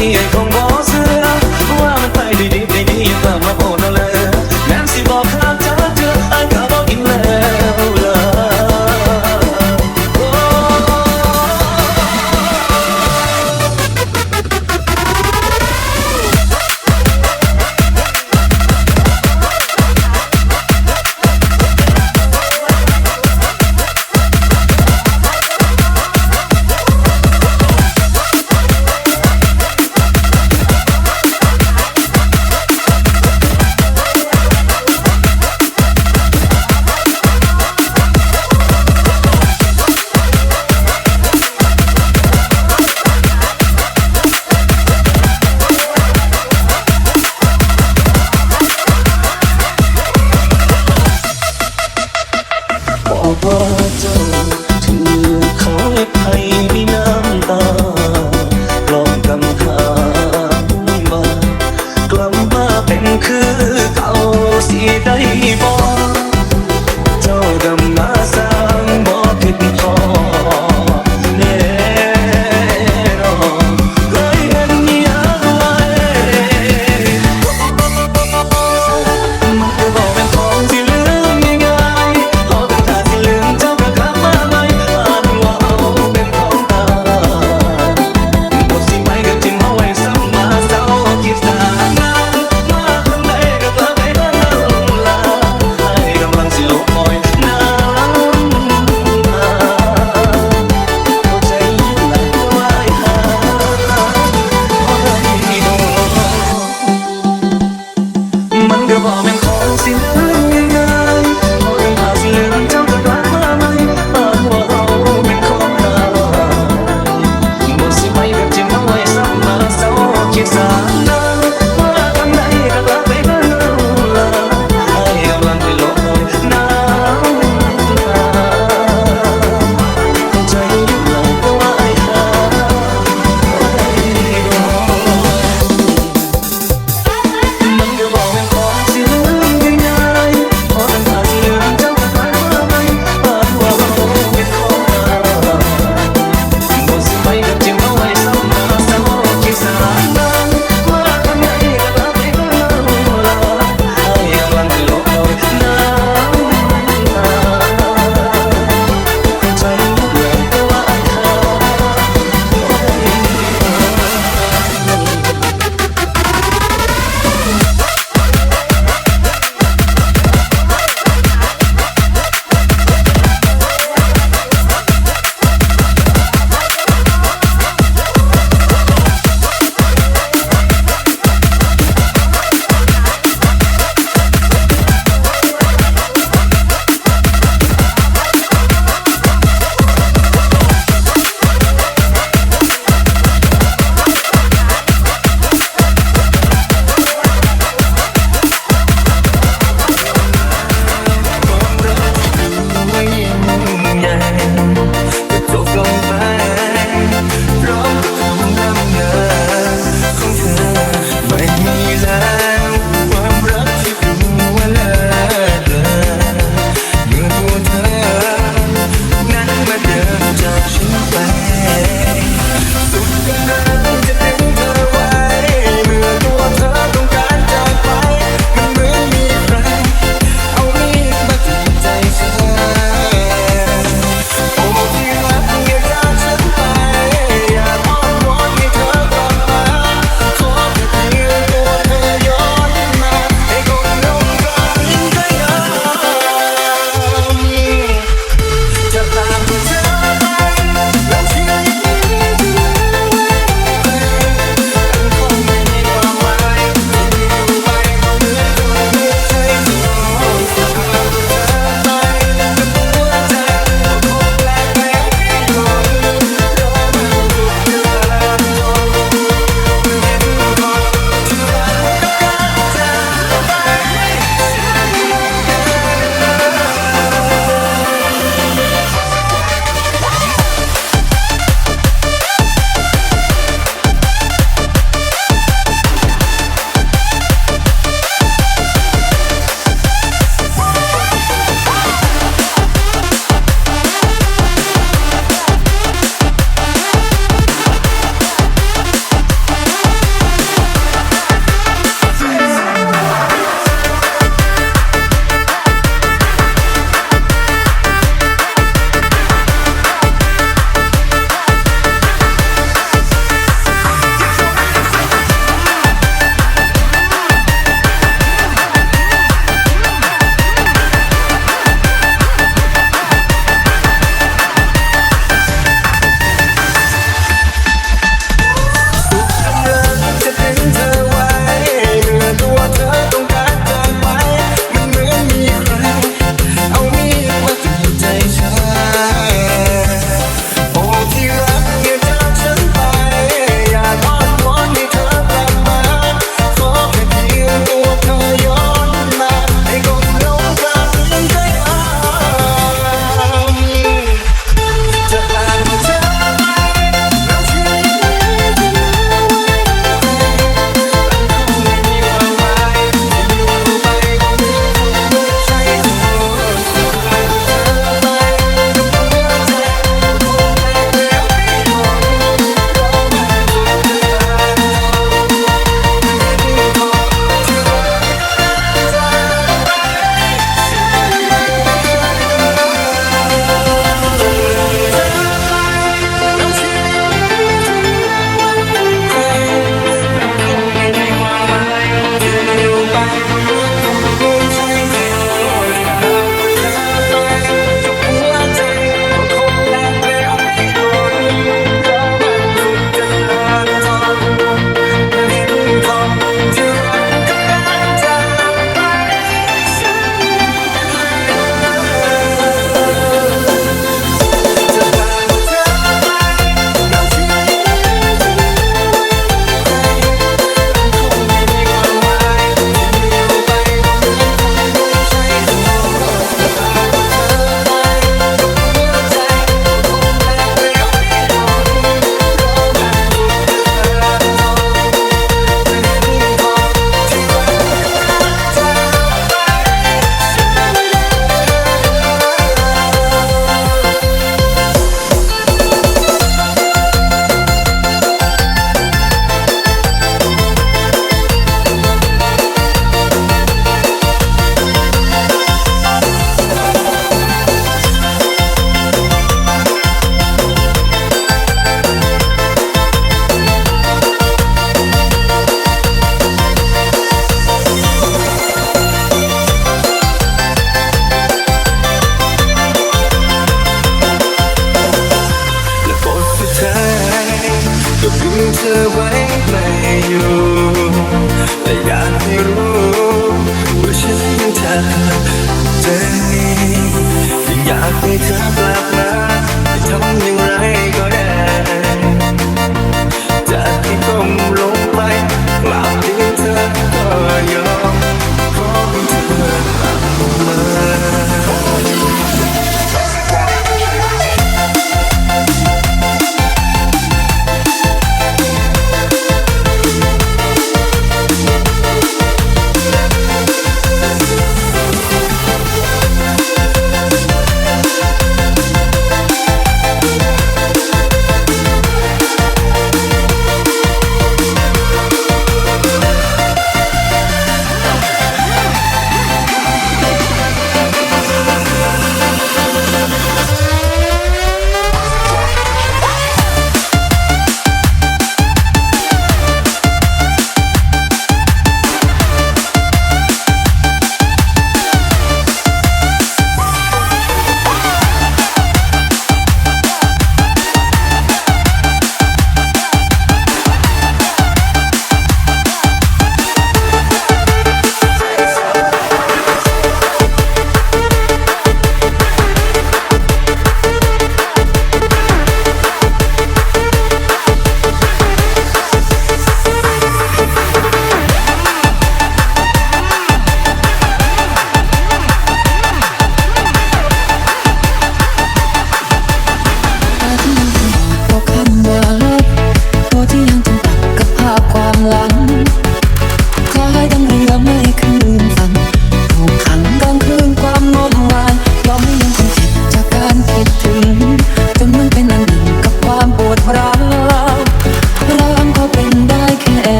你也空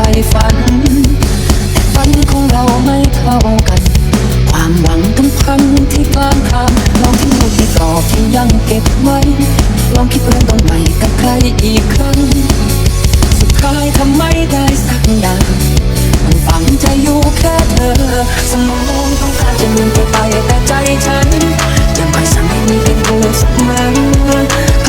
ฝ่ฝัน แต่ฝันของเราไม่เท่ากัน ความหวังต้องพังที่กลางทางลองทิ้งลูกที่กรอบที่ยังเก็บไว้ ลองคิดเรื่องต้นใหม่กับใครอีกครั้ง สุดท้ายทำไม่ได้สักอย่างมันฝังใจอยู่แค่เธอ สมองต้องการจะลืมเธอไปแต่ใจฉันยังคอยสั่งให้มีเป็นเสมอพยายามจะลืมเธ